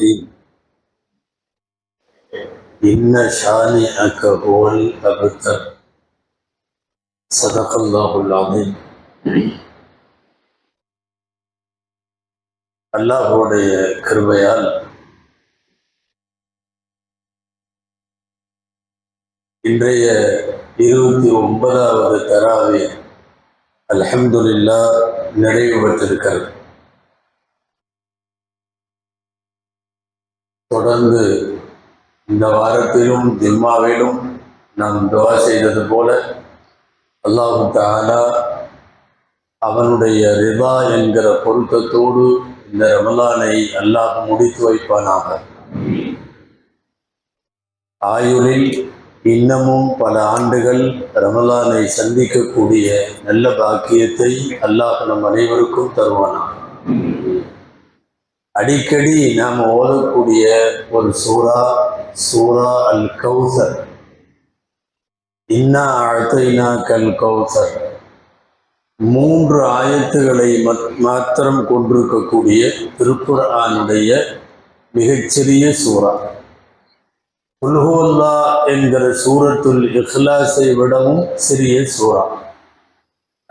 الرحيم إن شانئك هو الأبتر صدق الله العظيم அல்லாஹுடைய கிருபையால் இன்றைய இருபத்தி ஒன்பதாவது தராவே அல்ஹம்துலில்லா நிறைவு பெற்றிருக்கிறது தொடர்ந்து இந்த வாரத்திலும் திம்மாவிலும் நாம் துவா செய்தது போல அல்லாஹு தாலா அவனுடைய ரிபா என்கிற பொருத்தத்தோடு இந்த ரமலானை அல்லாஹ் முடித்து வைப்பானாக. ஆயுளில் இன்னமும் பல ஆண்டுகள் ரமலானை சந்திக்கக்கூடிய நல்ல பாக்கியத்தை அல்லாஹ் நம் அனைவருக்கும் தருவானாக. அடிக்கடி நாம் ஓதக்கூடிய ஒரு சூரா சூரா அல் கௌசர் இன்னா அழ்த்தைனா கல் கௌசர். மூன்று ஆயத்துகளை மத்- மாத்திரம் கொண்டிருக்கக்கூடிய திருக்குர்ஆனுடைய மிகச்சிறிய சூறா. உல்ஹுவல்லா என்கிற சூரத்துல் இஹ்லாஸை விடவும் சிறிய சூறா.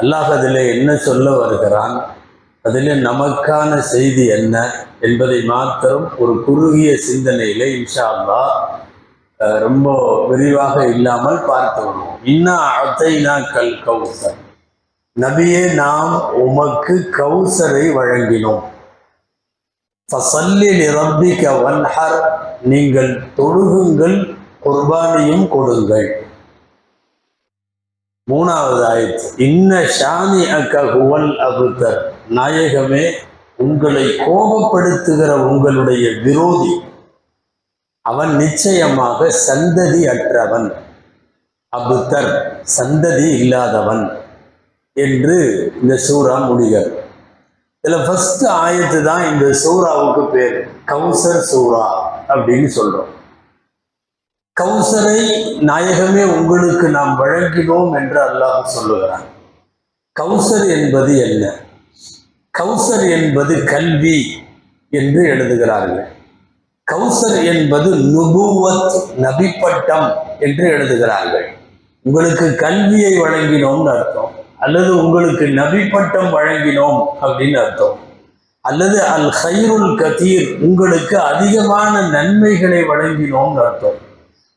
அல்லாஹ் அதில் என்ன சொல்ல வருகிறான்? அதில் நமக்கான செய்தி என்ன என்பதை மாத்திரம் ஒரு குறுகிய சிந்தனையில இன்ஷா அல்லா ரொம்ப விரிவாக இல்லாமல் பார்த்து வருவோம். இன்னா அத்தைனா கல் கௌசர். நபியே நாம் உமக்கு கௌசரை வழங்கினோம். ஃபஸல்லி லிரப்பிக வன்ஹர். நீங்கள் தொழுகுங்கள் குர்பானியும் கொடுங்கள். மூணாவது ஆயத்து இன்ன ஷானி அக்க ஹுவல் அபுத்தர் நாயகமே உங்களை கோபப்படுத்துகிற உங்களுடைய விரோதி. அவன் நிச்சயமாக சந்ததி அற்றவன். அபுத்தர் சந்ததி இல்லாதவன் என்று இந்த சூரா முடிகிறது. இதில் ஃபஸ்ட்டு ஆயத்து தான் இந்த சூறாவுக்கு பேர். கௌசர் சூரா அப்படின்னு சொல்கிறோம் கௌசரை நாயகமே உங்களுக்கு நாம் வழங்கினோம் என்று அல்லாஹ் சொல்லுகிறான். கௌசர் என்பது என்ன? கௌசர் என்பது கல்வி என்று எழுதுகிறார்கள். கௌசர் என்பது நுபுவத் நபிப்பட்டம் என்று எழுதுகிறார்கள். உங்களுக்கு கல்வியை வழங்கினோம்னு அர்த்தம் அல்லது உங்களுக்கு நபிப்பட்டம் வழங்கினோம் அப்படின்னு அர்த்தம் அல்லது அல் ஹைருல் கதீர் உங்களுக்கு அதிகமான நன்மைகளை வழங்கினோம்னு அர்த்தம்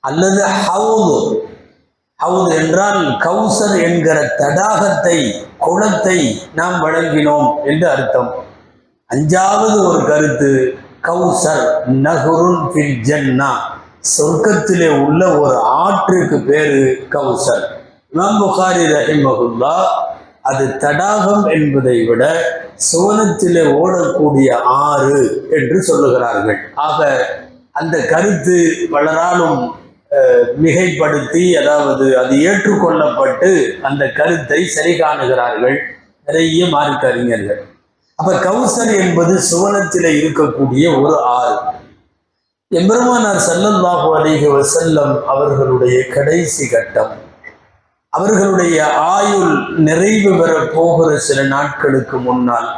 அல்லது ஹவுது அவுது என்றால் கௌசர் என்கிற தடாகத்தை குளத்தை நாம் வழங்கினோம் என்று அர்த்தம். அஞ்சாவது ஒரு கருத்து கௌசர் நகுருன் ஃபில் ஜன்னா. சொர்க்கத்திலே உள்ள ஒரு ஆற்றுக்கு பேரு கௌசர். இமாம் புகாரி ரஹிமகுல்லா அது தடாகம் என்பதை விட சுவனத்திலே ஓடக்கூடிய ஆறு என்று சொல்லுகிறார்கள். ஆக அந்த கருத்து பலராலும் மிகைப்படுத்தி அதாவது அது ஏற்றுக்கொள்ளப்பட்டு அந்த கருத்தை சரி காணுகிறார்கள். நிறைய மார்க்க அறிஞர்கள். அப்ப கௌசர் என்பது சுவனத்தில் இருக்கக்கூடிய ஒரு ஆறு எம்பெருமானார் ஸல்லல்லாஹு அலைஹி வசல்லம் அவர்களுடைய கடைசி கட்டம். அவர்களுடைய ஆயுள் நிறைவு பெற போகிற சில நாட்களுக்கு முன்னால்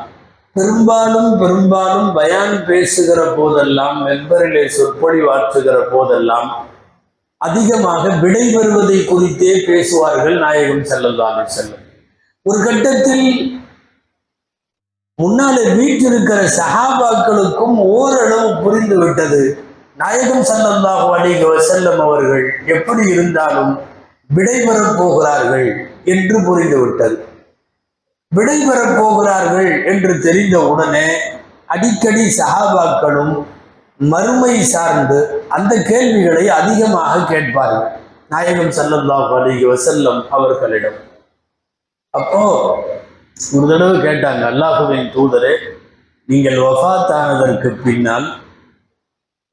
பெரும்பாலும் பெரும்பாலும் பயான் பேசுகிற போதெல்லாம் மெம்பரிலே சொற்பொழிவாற்றுகிற போதெல்லாம் அதிகமாக விடை வருவதை குறித்தே பேசுவார்கள் நாயகம் செல்லல்லாமல் செல்லும் ஒரு கட்டத்தில் முன்னாலே இருக்கிற சஹாபாக்களுக்கும் ஓரளவு புரிந்து விட்டது. நாயகம் ஸல்லல்லாஹு அலைஹி வஸல்லம் அவர்கள் எப்படி இருந்தாலும் விடைபெறப் போகிறார்கள் என்று புரிந்து விட்டது. விடைபெறப் போகிறார்கள் என்று தெரிந்த உடனே அடிக்கடி சஹாபாக்களும் மறுமை சார்ந்து அந்த கேள்விகளை அதிகமாக கேட்பார்கள் நாயகம் ஸல்லல்லாஹு அலைஹி செல்லம் அவர்களிடம். அப்போ ஒரு தடவை கேட்டாங்க அல்லாஹுவின் தூதரே நீங்கள் வஃத்தானதற்கு பின்னால்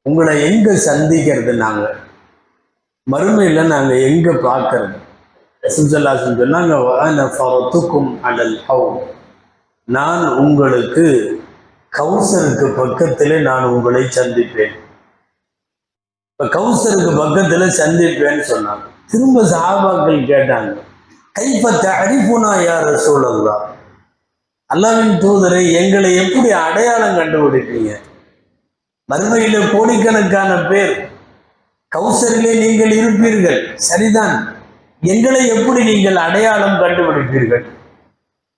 உங்களை எங்க சந்திக்கிறது நாங்க? மறுமையில் நாங்க எங்க பார்க்கறது? சுஜல்லாசன் சொன்னாங்க அடல் ஃபரத்துக்கும் நான் உங்களுக்கு கௌசருக்கு பக்கத்திலே நான் உங்களை சந்திப்பேன். இப்ப கௌசருக்கு பக்கத்தில் சந்திப்பேன்னு சொன்னாங்க. திரும்ப சாபாக்கள் கேட்டாங்க கைப்பத்த தரிப்புனா யார் சூழல்லா அல்லாவின் தூதரை எங்களை எப்படி அடையாளம் கண்டுபிடிப்பீங்க? மறுமையில கோடிக்கணக்கான பேர் கௌசரிலே நீங்கள் இருப்பீர்கள். சரிதான். எங்களை எப்படி நீங்கள் அடையாளம் கண்டுபிடிப்பீர்கள்?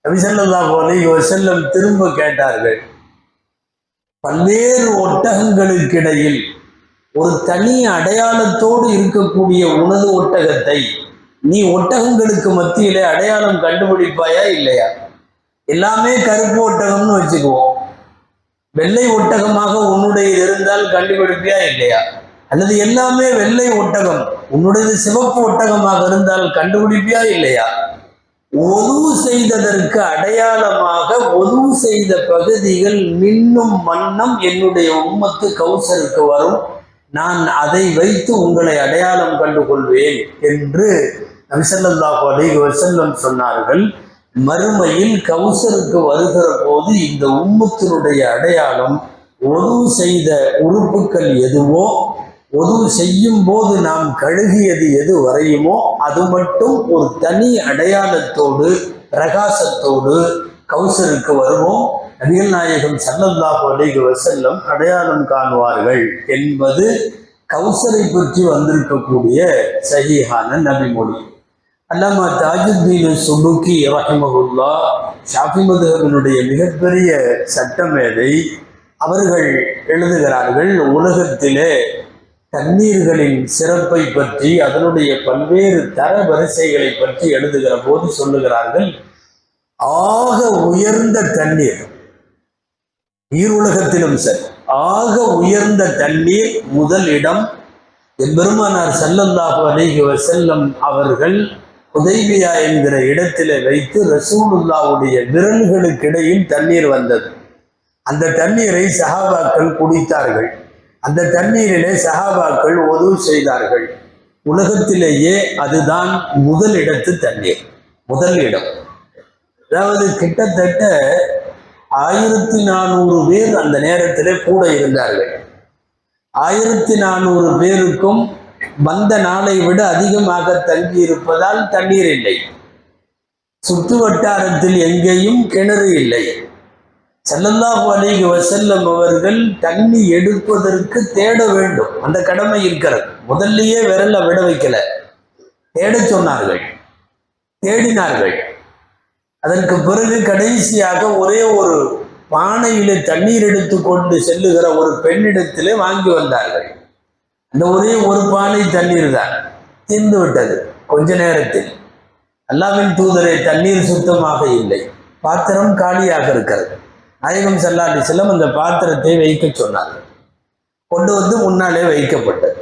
நபிசல்லாஹு இவர் செல்லம் திரும்ப கேட்டார்கள் பல்வேறு ஒட்டகங்களுக்கிடையில் ஒரு தனி அடையாளத்தோடு இருக்கக்கூடிய உனது ஒட்டகத்தை நீ ஒட்டகங்களுக்கு மத்தியிலே அடையாளம் கண்டுபிடிப்பாயா இல்லையா? எல்லாமே கருப்பு ஒட்டகம்னு வச்சுக்குவோம் வெள்ளை ஒட்டகமாக உன்னுடைய இருந்தால் கண்டுபிடிப்பியா இல்லையா? அல்லது எல்லாமே வெள்ளை ஒட்டகம் உன்னுடையது சிவப்பு ஒட்டகமாக இருந்தால் கண்டுபிடிப்பியா இல்லையா? ஒது செய்ததற்கு அடையாளமாக ஒது செய்த பகுதிகள் மின்னும் வண்ணம் என்னுடைய உம்மத்து கௌசருக்கு வரும். நான் அதை வைத்து உங்களை அடையாளம் கண்டு கொள்வேன் என்று நபிசல்லாஹு அலைஹி வசல்லம் சொன்னார்கள். மறுமையில் கவுசருக்கு வருகிற போது இந்த உம்மத்தினுடைய அடையாளம் ஒது செய்த உறுப்புக்கள் எதுவோ உதவு செய்யும் போது நாம் கழுகியது எது வரையுமோ அது மட்டும் ஒரு தனி அடையாளத்தோடு பிரகாசத்தோடு கவுசருக்கு வருவோம். நபிகள் நாயகம் சல்லல்லாஹு அலைஹி வஸல்லம் அடையாளம் காணுவார்கள் என்பது கௌசரை பற்றி வந்திருக்கக்கூடிய சஹிஹான நபிமொழி அல்லாமா தாஜுத்தீன் சுபுக்கி ரஹிமகுல்லா ஷாஃபி மதுகனுடைய மிகப்பெரிய சட்டமேதை அவர்கள் எழுதுகிறார்கள் உலகத்திலே தண்ணீர்களின் சிறப்பை பற்றி அதனுடைய பல்வேறு தர வரிசைகளை பற்றி எழுதுகிற போது சொல்லுகிறார்கள் ஆக உயர்ந்த தண்ணீர். ஈருலகத்திலும் சரி. ஆக உயர்ந்த தண்ணீர் முதல் இடம் எம்பெருமானார் ஸல்லல்லாஹு அலைஹி செல்லம் அவர்கள் உதவியா என்கிற இடத்திலே வைத்து ரசூலுல்லாவுடைய விரல்களுக்கிடையில் தண்ணீர் வந்தது. அந்த தண்ணீரை சஹாபாக்கள் குடித்தார்கள். அந்த தண்ணீரிலே சஹாபாக்கள் உதவு செய்தார்கள். உலகத்திலேயே அதுதான் முதல் இடத்து தண்ணீர். முதல் இடம். அதாவது கிட்டத்தட்ட ஆயிரத்தி நானூறு பேர் அந்த நேரத்திலே கூட இருந்தார்கள். ஆயிரத்தி நானூறு பேருக்கும் வந்த நாளை விட அதிகமாக தங்கி இருப்பதால் தண்ணீர் இல்லை. சுற்று வட்டாரத்தில் எங்கேயும் கிணறு இல்லை. செல்லல்லாஹு அலைஹி வசல்லம் அவர்கள் தண்ணி எடுப்பதற்கு தேட வேண்டும். அந்த கடமை இருக்கிறது. முதல்லயே விரல விட வைக்கல. தேடச் சொன்னார்கள். தேடினார்கள். அதற்கு பிறகு கடைசியாக ஒரே ஒரு பானையிலே தண்ணீர் எடுத்து கொண்டு செல்லுகிற ஒரு பெண்ணிடத்திலே வாங்கி வந்தார்கள். அந்த ஒரே ஒரு பானை தண்ணீர் தான் தீர்ந்து விட்டது. கொஞ்ச நேரத்தில். அல்லாவின் தூதரை தண்ணீர் சுத்தமாக இல்லை. பாத்திரம் காலியாக இருக்கிறது. நாயகம் செல்லாட்டி செல்லம் அந்த பாத்திரத்தை வைக்க சொன்னார்கள் கொண்டு வந்து முன்னாலே வைக்கப்பட்டது.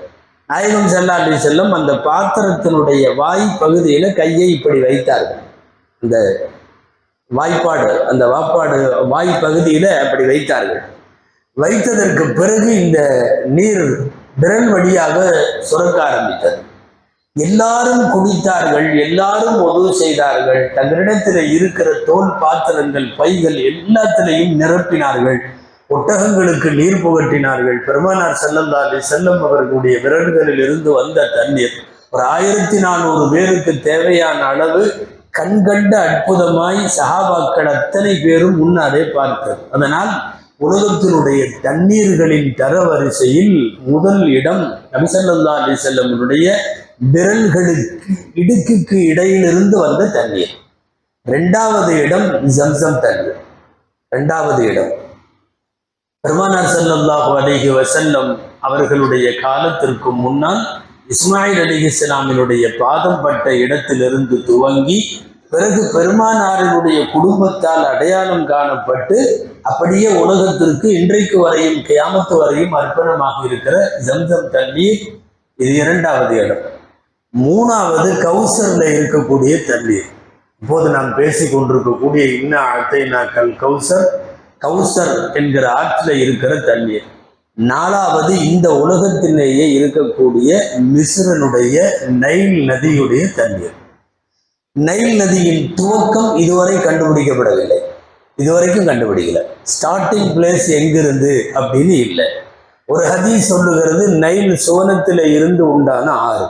நாயகம் செல்லாட்டி செல்லம் அந்த பாத்திரத்தினுடைய வாய் பகுதியில் கையை இப்படி வைத்தார்கள். இந்த வாய்ப்பாடு அந்த வாய்ப்பாடு வாய் பகுதியில அப்படி வைத்தார்கள். வைத்ததற்கு பிறகு இந்த நீர் விரல் வழியாக சுரக்க ஆரம்பித்தது. எல்லாரும் குடித்தார்கள் எல்லாரும் உதவு செய்தார்கள். தங்களிடத்தில் இருக்கிற தோல் பாத்திரங்கள் பைகள் எல்லாத்திலையும் நிரப்பினார்கள். ஒட்டகங்களுக்கு நீர் புகட்டினார்கள். பெருமானார் செல்லந்தாலே செல்லம் அவர்களுடைய விரல்களில் இருந்து வந்த தண்ணீர். ஒரு ஆயிரத்தி நானூறு பேருக்கு தேவையான அளவு கண்கண்ட அற்புதமாய் சஹாபாக்கள் அத்தனை பேரும் முன்னாரே பார்த்தது. அதனால் உலகத்தினுடைய தண்ணீர்களின் தரவரிசையில் முதல் இடம் நபிசல்லா அலி செல்லமுடைய விரல்களுக்கு இடுக்குக்கு இடையிலிருந்து வந்த தண்ணீர். இரண்டாவது இடம் ஜம்சம் தண்ணீர். ரெண்டாவது இடம். பெருமானார் ஸல்லல்லாஹு அலிஹி வசல்லம் அவர்களுடைய காலத்திற்கு முன்னால் இஸ்மாயில் அலி இஸ்லாமினுடைய பாதம் பட்ட இடத்திலிருந்து துவங்கி பிறகு பெருமானாரினுடைய குடும்பத்தால் அடையாளம் காணப்பட்டு அப்படியே உலகத்திற்கு இன்றைக்கு வரையும் கியாமத்து வரையும் அர்ப்பணமாக இருக்கிற ஜம்சம் தண்ணீர் இது இரண்டாவது இடம். மூணாவது கௌசரில் இருக்கக்கூடிய தண்ணீர். இப்போது நாம் பேசி கொண்டிருக்கக்கூடிய இன்ன அத்தைனாக்கள் கௌசர் கௌசர் என்கிற ஆற்றில் இருக்கிற தண்ணீர். நாலாவது இந்த உலகத்திலேயே இருக்கக்கூடிய மிஸ்ரனுடைய நைல் நதியுடைய தண்ணீர். நைல் நதியின் துவக்கம் இதுவரை கண்டுபிடிக்கப்படவில்லை. இதுவரைக்கும் கண்டுபிடிக்கல. ஸ்டார்டிங் பிளேஸ் எங்கிருந்து அப்படின்னு இல்லை. ஒரு ஹதி சொல்லுகிறது நைல் சுவனத்தில் இருந்து உண்டான ஆறு.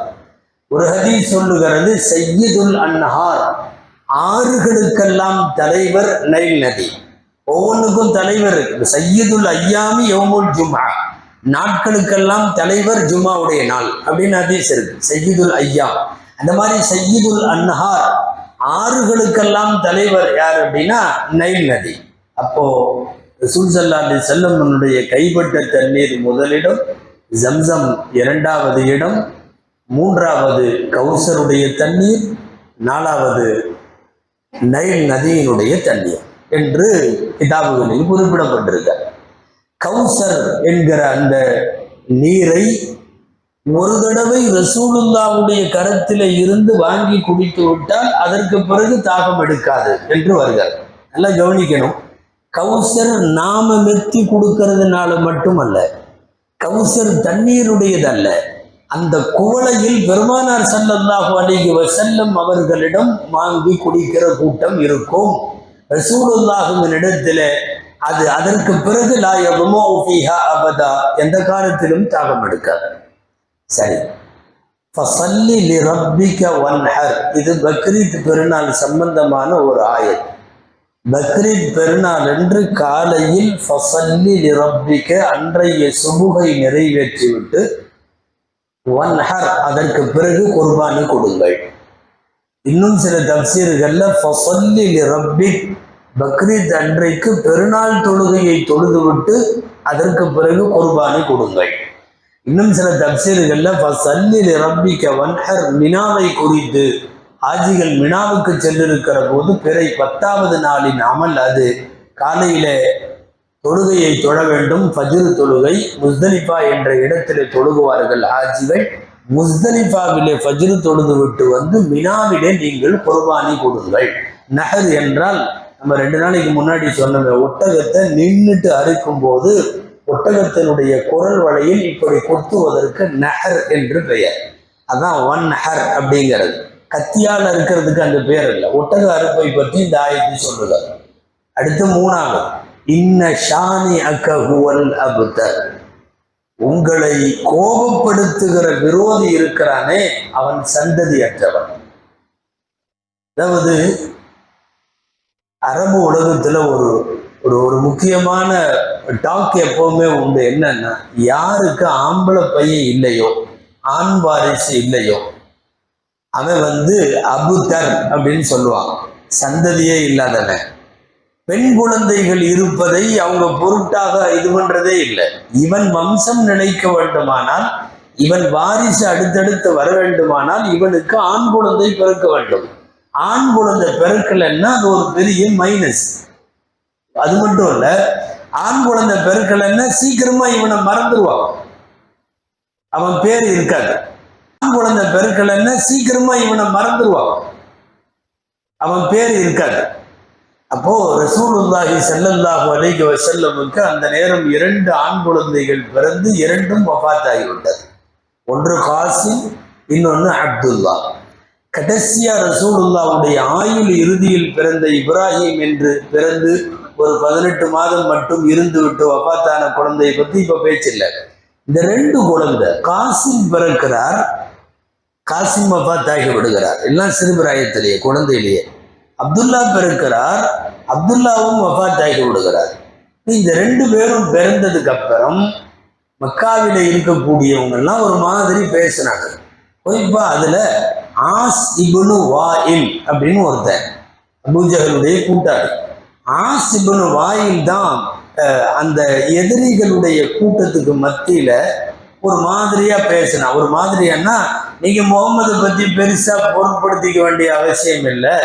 ஒரு ஹதி சொல்லுகிறது செய்யதுல் அன்னஹார் ஆறுகளுக்கெல்லாம் தலைவர் நைல் நதி. ஒவ்வொன்றுக்கும் தலைவர் இருக்கு. சையதுல் ஐயாமி யோமுல் ஜும்மா நாட்களுக்கெல்லாம் தலைவர் ஜும்மாவுடைய நாள் அப்படின்னு ஹதீஸ் இருக்கு. சையீதுல் ஐயா அந்த மாதிரி சையீதுல் அன்ஹார் ஆறுகளுக்கெல்லாம் தலைவர் யார் அப்படின்னா? நைல் நதி. அப்போ ரசூல் செல்லம்மனுடைய கைப்பட்ட தண்ணீர் முதலிடம் ஜம்சம் இரண்டாவது இடம் மூன்றாவது கௌசருடைய தண்ணீர் நாலாவது நைல் நதியினுடைய தண்ணீர். என்று கிதாபுகளில் குறிப்பிடப்பட்டிருக்க கௌசர் என்கிற அந்த நீரை ஒரு தடவை ரசூலுல்லாவுடைய கரத்தில் இருந்து வாங்கி குடித்து விட்டால் அதற்கு பிறகு தாகம் எடுக்காது என்று வருகிறார். நல்லா கவனிக்கணும். கௌசர் நாம மெத்தி கொடுக்கறதுனால மட்டுமல்ல கௌசர் தண்ணீருடையதல்ல. அந்த குவளையில் பெருமானார் ஸல்லல்லாஹு அலைஹி வஸல்லம் அவர்களிடம் வாங்கி குடிக்கிற கூட்டம் இருக்கும். ரசூலுல்லாஹுவின் இடத்துல அது அதற்கு பிறகு லா ஃபீஹா அபதா. எந்த காலத்திலும் தாகம் எடுக்காது. சரி. ஃபஸல்லி லிரப்பிக வன்ஹர். இது பக்ரீத் பெருநாள் சம்பந்தமான ஒரு ஆயத். பக்ரீத் பெருநாள் என்று காலையில் ஃபஸல்லி லிரப்பிக அன்றைய சுபுகை நிறைவேற்றிவிட்டு வன்ஹர் அதற்கு பிறகு குர்பானி கொடுங்கள். இன்னும் சில தப்சீர்களில் ஃபஸல்லி பக்ரீத் அன்றைக்கு பெருநாள் தொழுகையை தொழுதுவிட்டு அதற்கு பிறகு குர்பானை கொடுங்கள். இன்னும் சில தப்சீர்களில் ஃபசல்லில் லிரப்பிக வன்ஹர் மினாவை குறித்து. ஆஜிகள் மினாவுக்கு சென்றிருக்கிற போது பிறை பத்தாவது நாளின் அமல் அது. காலையில தொழுகையை தொழ வேண்டும் ஃபஜ்ரு தொழுகை முஸ்தலிஃபா என்ற இடத்திலே தொழுகுவார்கள் ஆஜிகள் முஸ்தலிஃபாவிலே ஃபஜ்ரு தொழுது விட்டு வந்து மினாவிலே நீங்கள் குர்பானி கொடுங்கள். நஹர் என்றால் நம்ம ரெண்டு நாளைக்கு முன்னாடி சொன்னோமே ஒட்டகத்தை நின்றுட்டு அறுக்கும் போது ஒட்டகத்தினுடைய குரல் வலையில் இப்படி கொத்துவதற்கு நகர் என்று பெயர். அதான் ஒன் நகர் அப்படிங்கிறது. கத்தியால் அறுக்கிறதுக்கு அந்த பேர் இல்லை. ஒட்டக அறுப்பை பற்றி இந்த ஆயத்தை சொல்லுகிறார் அடுத்து மூணாவது. இன்ன ஷானி அக்கஹுவல் அபுத்தர் உங்களை கோபப்படுத்துகிற விரோதி இருக்கிறானே அவன் சந்ததியற்றவன். அதாவது அரபு உலகத்துல ஒரு ஒரு ஒரு முக்கியமான டாக் எப்பவுமே உண்டு. என்னன்னா யாருக்கு ஆம்பளை பையன் இல்லையோ ஆண் வாரிசு இல்லையோ அவன் வந்து அபுதர் அப்படின்னு சொல்லுவான். சந்ததியே இல்லாதவன். பெண் குழந்தைகள் இருப்பதை அவங்க பொருட்டாக இது பண்றதே இல்லை. இவன் வம்சம் நினைக்க வேண்டுமானால் இவன் வாரிசு அடுத்தடுத்து வர வேண்டுமானால் இவனுக்கு ஆண் குழந்தை பிறக்க வேண்டும். ஆண் குழந்தை பிறக்கலைன்னா அது ஒரு பெரிய மைனஸ் அது மட்டும் இல்ல ஆண் குழந்தை பிறக்கலைன்னா சீக்கிரமா இவனை மறந்துடுவான் அவன் பேர் இருக்காது. ஆண் குழந்தை பிறக்கலைன்னா சீக்கிரமா இவனை மறந்துடுவான் அவன் பேர் இருக்காது. அப்போ ரசூலுல்லாஹி செல்லல்லாஹு அலைஹி வஸல்லமுக்கு அந்த நேரம் இரண்டு ஆண் குழந்தைகள் பிறந்து இரண்டும் வபாத்தாகிவிட்டது ஒன்று காசி இன்னொன்று அப்துல்லா. கடைசியா ரசூலுல்லாவுடைய ஆயுள் இறுதியில் பிறந்த இப்ராஹிம் என்று பிறந்து ஒரு பதினெட்டு மாதம் மட்டும் இருந்து விட்டு வஃபாத்தான குழந்தையை பற்றி இப்போ பேச்சில்லை. இந்த ரெண்டு குழந்தை காசிம் பிறக்கிறார் காசிம் வபாத்தாகி விடுகிறார். எல்லாம் சிறுபிராயத்திலேயே குழந்தையிலேயே. அப்துல்லா பிறக்கிறார் அப்துல்லாவும் வஃபாத்தாகி விடுகிறார். இந்த ரெண்டு பேரும் பிறந்ததுக்கு அப்புறம் மக்காவில இருக்கக்கூடியவங்கெல்லாம் ஒரு மாதிரி பேசினாங்க. குறிப்பா அதுல ஆஸ் இபுனு வாயில் அப்படின்னு ஒருத்தன் அபூஜகளுடைய கூட்டாளி. ஆஸ் இபுனு வாயில் தான் அந்த எதிரிகளுடைய கூட்டத்துக்கு மத்தியில ஒரு மாதிரியா பேசினா. ஒரு மாதிரியான்னா நீங்க முகமது பத்தி பெருசா பொருட்படுத்திக்க வேண்டிய அவசியம் இல்லை.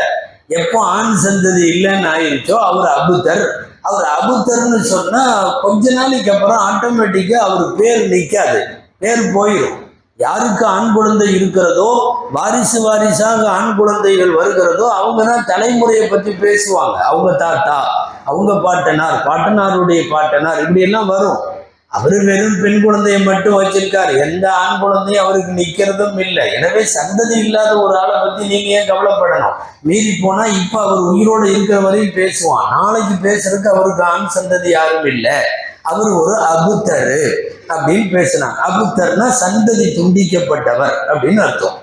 எப்போ ஆண் சந்ததி இல்லைன்னு ஆயிடுச்சோ அவர் அபுத்தர் அவர் அபுத்தர்னு சொன்னால் கொஞ்ச நாளைக்கு அப்புறம் ஆட்டோமேட்டிக்காக அவர் பேர் நிற்காது பேர் போயிடும் யாருக்கு ஆண் குழந்தை இருக்கிறதோ வாரிசு வாரிசாக ஆண் குழந்தைகள் வருகிறதோ அவங்க தான் தலைமுறையை பற்றி பேசுவாங்க. அவங்க தாத்தா அவங்க பாட்டனார் பாட்டனாருடைய பாட்டனார் இப்படி எல்லாம் வரும். அவர் வெறும் பெண் குழந்தையை மட்டும் வச்சிருக்காரு. எந்த ஆண் குழந்தையும் அவருக்கு நிக்கிறதும் இல்லை. எனவே சந்ததி இல்லாத ஒரு ஆளை பத்தி நீங்க ஏன் கவலைப்படணும்? மீறி போனா இப்ப அவர் உயிரோடு இருக்கிற வரையும் பேசுவான். நாளைக்கு பேசுறதுக்கு அவருக்கு ஆண் சந்ததி யாரும் இல்லை. அவர் ஒரு அபுத்தரு அப்படின்னு பேசினாங்க அபுத்தர்னா சந்ததி துண்டிக்கப்பட்டவர் அப்படின்னு அர்த்தம்.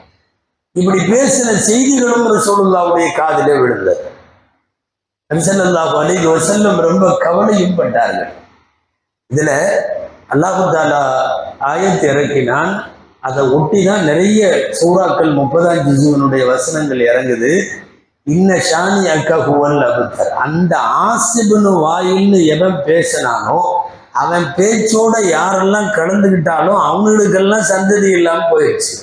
இப்படி பேசின செய்திகளும் ரசூலுல்லாவுடைய காதிலே விழுந்தது. நபிசல்லாஹு அலைஹி வஸல்லம் ரொம்ப கவலையும் பட்டார்கள். இதுல அல்லாஹு தாலா ஆயத்து இறக்கினான். அதை ஒட்டி தான் நிறைய சூறாக்கள் முப்பதாம் ஜிசுவனுடைய வசனங்கள் இறங்குது. இன்ன ஷானி அக்கா ஹுவல் அபுத்தர். அந்த ஆசிபுனு வாயில்னு எவன் பேசினானோ அவன் பேச்சோட யாரெல்லாம் கலந்துக்கிட்டாலும் அவங்களுக்கெல்லாம் சந்ததி இல்லாமல் போயிடுச்சு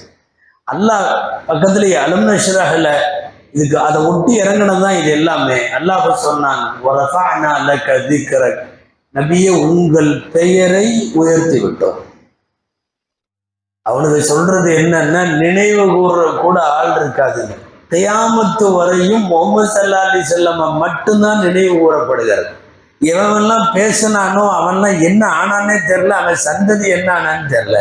அல்லாஹ் பக்கத்துல அலம் இதுக்கு அதை ஒட்டி இறங்கினது தான் இது எல்லாமே. அல்லாஹ் சொன்னான் "வரஃபஅனா லக திக்ரக்." நபிய உங்கள் பெயரை உயர்த்தி விட்டோம் அவனுக்கு சொல்றது என்னன்னா நினைவு கூற கூட ஆள் இருக்காது. கியாமத்து வரையும் முகமது சல்லா அலி செல்லம மட்டும்தான் நினைவு கூறப்படுகிறது எவன்லாம் பேசினானோ அவன்லாம் என்ன ஆனானே தெரில அவன் சந்ததி என்ன ஆனான்னு தெரில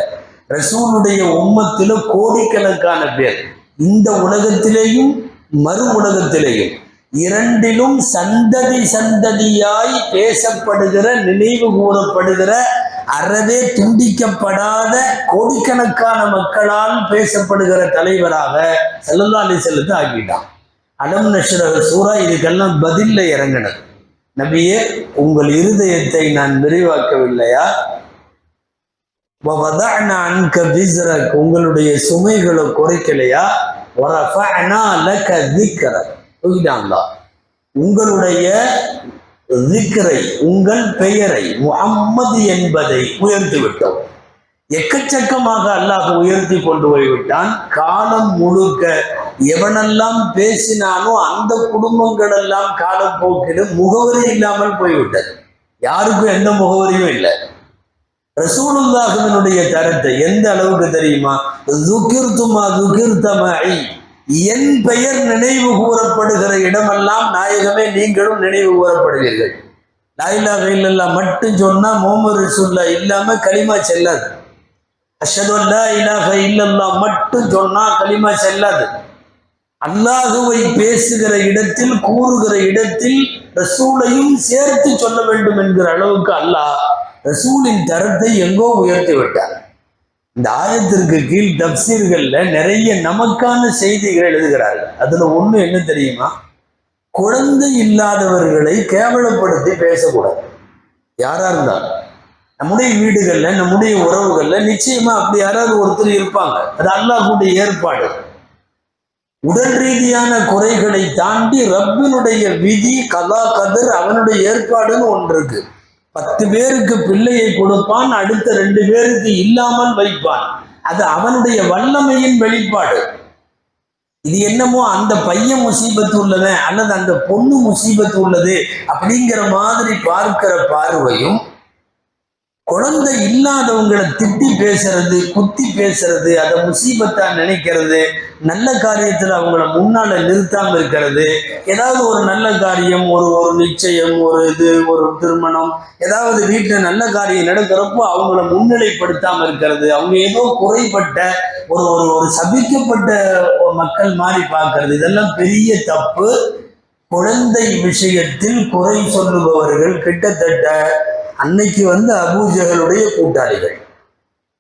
ரசூலுடைய உம்மத்தில் கோடிக்கணக்கான பேர். இந்த உலகத்திலேயும் மறு உலகத்திலேயும் இரண்டிலும் சந்ததி சந்ததியாய் பேசப்படுகிற நினைவு கூறப்படுகிற அறவே துண்டிக்கப்படாத கோடிக்கணக்கான மக்களால் பேசப்படுகிற தலைவராக செல்லல்லா அலி செல்லத்தை ஆக்கிட்டான் அடம் நஷ்ரர் சூரா இதுக்கெல்லாம் பதில இறங்கினது. நபியே உங்கள் இருதயத்தை நான் விரிவாக்கவில்லையா? உங்களுடைய சுமைகளை குறைக்கலையா? ஒரு லக்க திக்கிறேன் புரியுதாங்களா உங்களுடைய திக்ரை உங்கள் பெயரை முகம்மது என்பதை உயர்த்தி விட்டோம். எக்கச்சக்கமாக அல்லாஹ் உயர்த்தி கொண்டு போய்விட்டான். காலம் முழுக்க எவனெல்லாம் பேசினானோ அந்த குடும்பங்கள் எல்லாம் காலப்போக்கில் முகவரி இல்லாமல் போய்விட்டது. யாருக்கும் எந்த முகவரியும் இல்லை. ரசூலுல்லாஹுவினுடைய தரத்தை எந்த அளவுக்கு தெரியுமா? துகிர்துமா துகிர்தமாய் என் பெயர் நினைவு கூறப்படுகிற இடமெல்லாம் நாயகமே நீங்களும் நினைவு கூறப்படுவீர்கள். லாயிலா இல்லல்லா மட்டும் சொன்னால் முகமது ரசூல்லா இல்லாமல் களிமா செல்லாது. அஷது இலாக இல்லல்லா மட்டும் சொன்னால் களிமா செல்லாது. அல்லாஹுவை பேசுகிற இடத்தில் கூறுகிற இடத்தில் ரசூலையும் சேர்த்து சொல்ல வேண்டும் என்கிற அளவுக்கு அல்லாஹ் ரசூலின் தரத்தை எங்கோ உயர்த்தி விட்டார் இந்த ஆயத்திற்கு கீழ் தப்சீர்கள்ல நிறைய நமக்கான செய்திகள் எழுதுகிறார்கள். அதுல ஒண்ணு என்ன தெரியுமா? குழந்தை இல்லாதவர்களை கேவலப்படுத்தி பேசக்கூடாது. யாரா இருந்தாலும். நம்முடைய வீடுகள்ல நம்முடைய உறவுகள்ல நிச்சயமா அப்படி யாராவது ஒருத்தர் இருப்பாங்க. அது அல்லாஹுடைய ஏற்பாடு. உடல் ரீதியான குறைகளை தாண்டி ரப்பினுடைய விதி கதா கதர் அவனுடைய ஏற்பாடுன்னு ஒன்று இருக்கு. பத்து பேருக்கு பிள்ளையை கொடுப்பான் அடுத்த ரெண்டு பேருக்கு இல்லாமல் வைப்பான். அது அவனுடைய வல்லமையின் வெளிப்பாடு. இது என்னமோ அந்த பையன் முசீபத்து உள்ளவன் அல்லது அந்த பொண்ணு முசீபத்து உள்ளது அப்படிங்கிற மாதிரி பார்க்கிற பார்வையும் குழந்தை இல்லாதவங்களை திட்டி பேசுறது குத்தி பேசுறது அதை முசீபத்தா நினைக்கிறது நல்ல காரியத்தில் அவங்கள முன்னால நிறுத்தாமல் இருக்கிறது ஏதாவது ஒரு நல்ல காரியம் ஒரு ஒரு நிச்சயம் ஒரு இது ஒரு திருமணம் ஏதாவது வீட்டில் நல்ல காரியம் நடக்கிறப்போ அவங்கள முன்னிலைப்படுத்தாமல் இருக்கிறது. அவங்க ஏதோ குறைப்பட்ட ஒரு ஒரு ஒரு சபிக்கப்பட்ட மக்கள் மாதிரி பார்க்கறது. இதெல்லாம் பெரிய தப்பு. குழந்தை விஷயத்தில் குறை சொல்லுபவர்கள் கிட்டத்தட்ட அன்னைக்கு வந்து அபூஜகளுடைய கூட்டாளிகள்.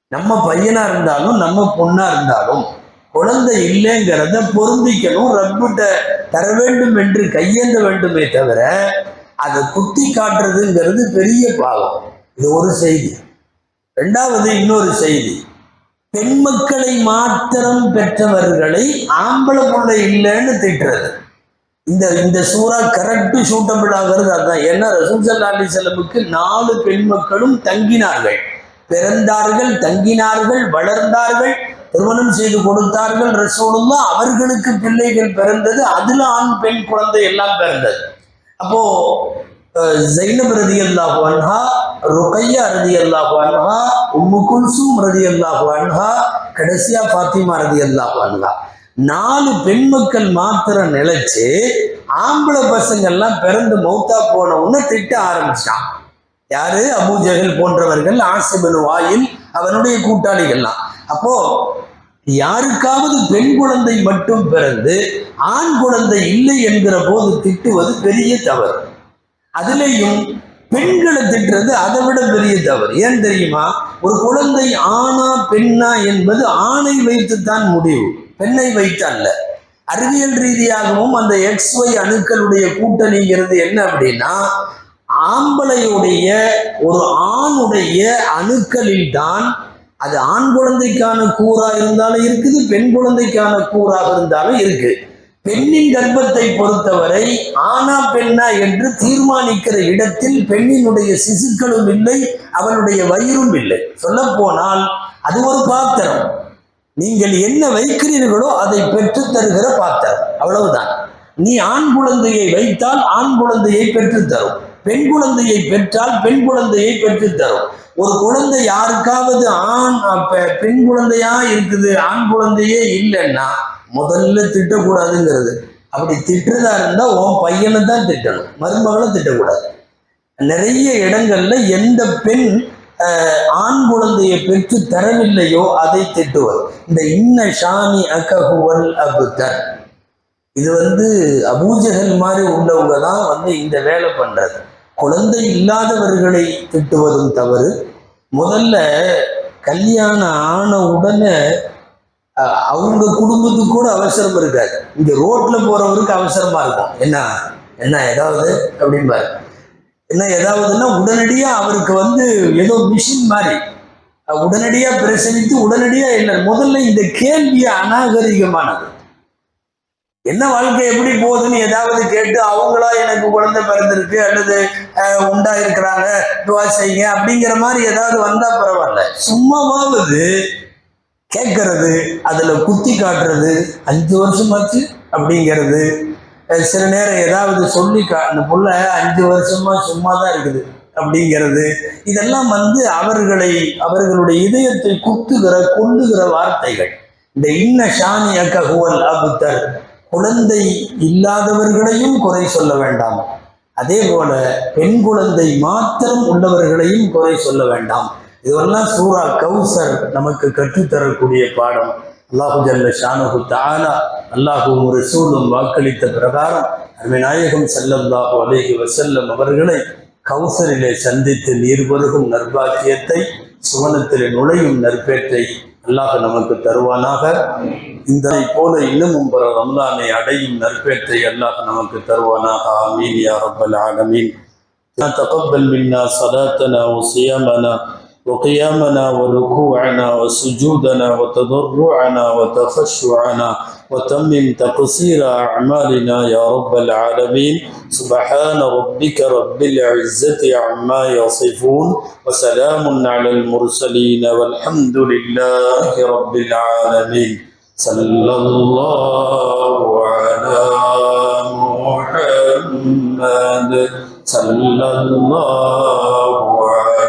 நம்ம பையனா இருந்தாலும் நம்ம பொண்ணா இருந்தாலும் குழந்தை இல்லைங்கிறத பொருந்திக்கணும் ரப்பிட்ட தர வேண்டும் என்று கையேந்த வேண்டுமே தவிர அதை குத்தி காட்டுறதுங்கிறது பெரிய பாவம். இது ஒரு செய்தி. ரெண்டாவது இன்னொரு செய்தி. பெண் மக்களை மாத்திரம் பெற்றவர்களை ஆம்பளை பிள்ளை இல்லைன்னு திட்டுறது. இந்த இந்த சூறா கரெக்டு சூட்டபிள் ஆகிறது அதுதான். ஏன்னா ரசூல் சல்லா அலி செல்லமுக்கு நாலு பெண் மக்களும் தங்கினார்கள். பிறந்தார்கள் தங்கினார்கள் வளர்ந்தார்கள் திருமணம் செய்து கொடுத்தார்கள். ரசூலுல்லா அவர்களுக்கு பிள்ளைகள் பிறந்தது அதுல ஆண் பெண் குழந்தை எல்லாம் பிறந்தது. அப்போ அஹ், ஜைனப் ரதி அல்லாஹு அன்ஹா ருகையா ரதி அல்லாஹு அன்ஹா உம்மு குல்சூம் ரதி அல்லாஹு அன்ஹா கடைசியா ஃபாத்திமா ரதி அல்லாஹு அன்ஹா. நாலு பெண் மக்கள் மாத்திரம் நிலைச்சு ஆம்பளை பசங்கள்லாம் பிறந்து மௌத்தா போன உடனே திட்ட ஆரம்பிச்சான். யாரு? அபூ போன்றவர்கள் ஆசிபன் வாயில் அவனுடைய கூட்டாளிகள்லாம். அப்போ யாருக்காவது பெண் குழந்தை மட்டும் பிறந்து ஆண் குழந்தை இல்லை என்கிற போது திட்டுவது பெரிய தவறு. அதுலேயும் பெண்களை திட்டுறது அதை விட பெரிய தவறு. ஏன் தெரியுமா? ஒரு குழந்தை ஆணா பெண்ணா என்பது ஆணை வைத்துத்தான் முடிவு. பெண்ணை வைத்து அல்ல அறிவியல் ரீதியாகவும் அந்த எக்ஸ் ஒய் அணுக்களுடைய கூட்டணிங்கிறது என்ன அப்படின்னா ஆம்பளையுடைய ஒரு ஆணுடைய அணுக்களில் தான் அது ஆண் குழந்தைக்கான கூறா இருந்தாலும் இருக்குது பெண் குழந்தைக்கான கூறாக இருந்தாலும் இருக்கு. பெண்ணின் கர்ப்பத்தை பொறுத்தவரை ஆனா பெண்ணா என்று தீர்மானிக்கிற இடத்தில் பெண்ணினுடைய சிசுக்களும் இல்லை அவளுடைய வயிறும் இல்லை. சொல்ல போனால் அது ஒரு பாத்திரம். நீங்கள் என்ன வைக்கிறீர்களோ அதை பெற்று தருகிற பாத்திரம் அவ்வளவுதான். நீ ஆண் குழந்தையை வைத்தால் ஆண் குழந்தையை பெற்றுத்தரும் பெண் குழந்தையை பெற்றால் பெண் குழந்தையை பெற்றுத்தரும் ஒரு குழந்தை யாருக்காவது ஆண் பெண் குழந்தையா இருக்குது ஆண் குழந்தையே இல்லைன்னா முதல்ல திட்டக்கூடாதுங்கிறது. அப்படி திட்டுறதா இருந்தா உன் பையனை தான் திட்டணும். மருமகளை திட்டக்கூடாது. நிறைய இடங்கள்ல எந்த பெண் ஆண் குழந்தையை பெற்று தரவில்லையோ அதை திட்டுவர். இந்த இன்ன ஷாமி அகஹுவல் அபுத்தர் இது வந்து அபூஜகல் மாதிரி உள்ளவங்க தான் வந்து இந்த வேலை பண்றது. குழந்தை இல்லாதவர்களை திட்டுவதும் தவறு. முதல்ல கல்யாணம் ஆன உடனே அவங்க குடும்பத்துக்கு கூட அவசரம் இருக்காது. இங்க ரோட்ல போறவருக்கு அவசரமா இருக்கும். என்ன? என்ன ஏதாவது? அப்படிம்பாரு. இல்லை ஏதாவதுன்னா உடனடியாக அவருக்கு வந்து ஏதோ மிஷின் மாதிரி. உடனடியாக உடனடியா பிரசவித்து இல்லை முதல்ல இந்த கேள்வி அநாகரிகமானது. என்ன வாழ்க்கை எப்படி போகுதுன்னு ஏதாவது கேட்டு அவங்களா எனக்கு குழந்தை பிறந்திருக்கு அல்லது உண்டா இருக்கிறாங்க துவா செய்யுங்க அப்படிங்கிற மாதிரி ஏதாவது வந்தா பரவாயில்ல. சும்மாவாவது கேட்கறது அதுல குத்தி காட்டுறது அஞ்சு வருஷமாச்சு அப்படிங்கிறது. சில நேரம் ஏதாவது சொல்லி அந்த புள்ள அஞ்சு வருஷமா சும்மா தான் இருக்குது அப்படிங்கிறது. இதெல்லாம் வந்து அவர்களை அவர்களுடைய இதயத்தை குத்துகிற கொல்லுகிற வார்த்தைகள். இந்த இன்ன ஷானி அக்ககுவல் அபுத்தர். குழந்தை இல்லாதவர்களையும் குறை சொல்ல வேண்டாம். அதே போல பெண் குழந்தை மாத்திரம் உள்ளவர்களையும் குறை சொல்ல வேண்டாம். இதுவெல்லாம் சூரா கௌசர் நமக்கு கற்றுத்தரக்கூடிய பாடம். அல்லாஹு ஜல்ல ஷானஹு தாலா அல்லாஹும் ரசூலும் வாக்களித்த பிரகாரம் அருமைநாயகம் ஸல்லல்லாஹு அலைஹி வஸல்லம் அவர்களை கௌசரிலே சந்தித்து நீர் பருகும் நற்பாக்கியத்தை சுவனத்திலே நுழையும் நற்பேற்றை அல்லாஹ் நமக்கு தருவானாக இந்த போல இன்னமும் பிற ரம்லானை அடையும் நற்பேற்றை அல்லாஹ் நமக்கு தருவானாக ஆமீன் யா ரப்பல் ஆலமீன் تقبل منا صلاتنا وصيامنا وقيامنا وركوعنا وسجودنا وتضرعنا وتخشعنا وتمم تقصير أعمالنا يا رب العالمين. سبحان ربك رب العزة عما يصفون وسلام على المرسلين والحمد لله رب العالمين. صلى الله على محمد. صلى الله